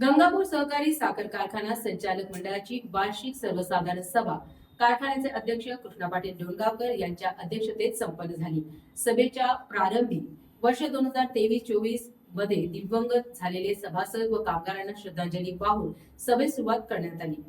गंगापूर सहकारी साखर कारखाना संचालक मंडळाची वार्षिक सर्वसाधारण सभा कारखान्याचे अध्यक्ष कृष्णा पाटील डोणगावकर यांच्या अध्यक्षतेत संपन्न झाली. सभेच्या प्रारंभी वर्ष दोन हजार तेवीस चोवीसमध्ये दिवंगत झालेले सभासद व कामगारांना श्रद्धांजली वाहून सभेस सुरुवात करण्यात आली.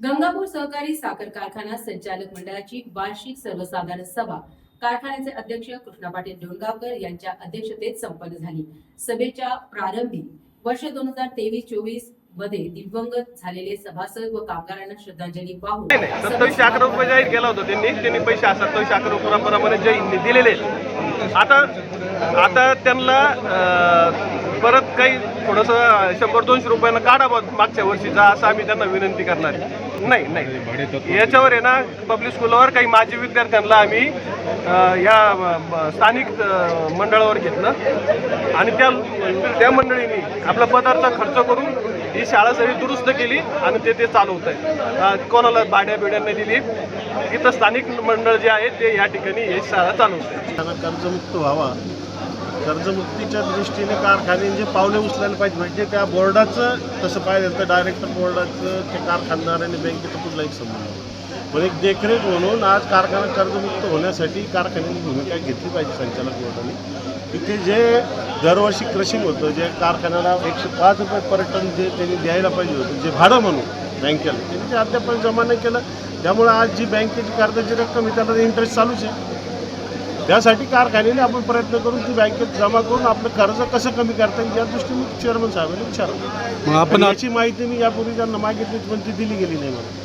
गंगापूर सहकारी साखर कारखाना संचालक मंडळाची वार्षिक सर्वसाधारण सभा कारखान्याचे अध्यक्ष कृष्णा पाटील डोणगावकर यांच्या अध्यक्षतेत संपन्न झाली. सभेच्या प्रारंभी वर्ष दोन हजार तेवीस चोवीसमध्ये दिवंगत झालेले सभासद व कामगारांना श्रद्धांजली वाहून नाही सत्तावीसशे अकरा रुपये जाहीर केला होता त्यांनी त्यांनी पैसे सत्तावीसशे अकरा रुपयाप्रमाणे जे दिलेले आहेत. आता आता त्यांना परत काही थोडंसं शंभर दोनशे रुपयानं काढा मागच्या वर्षीचा असं आम्ही त्यांना विनंती करणार आहे. नाही नाही याच्यावर आहे ना पब्लिक स्कूलवर काही माजी विद्यार्थ्यांना आम्ही या स्थानिक मंडळावर घेतलं आणि त्या त्या मंडळींनी आपला पदार्थ खर्च करून ही शाळा सगळी दुरुस्त केली आणि ते ते चालवत आहे कोणाला भाड्या बिड्यांना दिली. इथं स्थानिक मंडळ जे आहे ते या ठिकाणी ही शाळा चालवत आहे त्यांना कर्जमुक्त व्हावा. कर्जमुक्तीच्या दृष्टीने कारखान्यांचे पावले उचलायला पाहिजे म्हणजे त्या बोर्डाचं तसं पाहिजे तर डायरेक्टर बोर्डाचं ते कारखानदार आणि बँकेचं कुठलाही संबंध नाही. पण एक देखरेख म्हणून आज कारखाना कर्जमुक्त होण्यासाठी कारखान्याने भूमिका घेतली पाहिजे संचालक बोर्डाने तिथे जे दरवर्षी क्रशिंग होतं जे कारखान्याला एकशे पाच रुपये पर टन जे त्यांनी द्यायला पाहिजे होतं जे भाडं म्हणून बँकेला त्यांनी ते अद्याप जमा नाही केलं. त्यामुळे आज जी बँकेची कर्जाची रक्कम आहे त्याला इंटरेस्ट चालूच आहे. त्यासाठी कारखान्याने आपण प्रयत्न करून ती बँकेत जमा करून आपलं कर्ज कसं कमी करता येईल या दृष्टीने चेअरमन साहेबांनी विचारलं आपण याची माहिती मी यापूर्वी त्यांना मागितली पण ती दिली गेली नाही मला.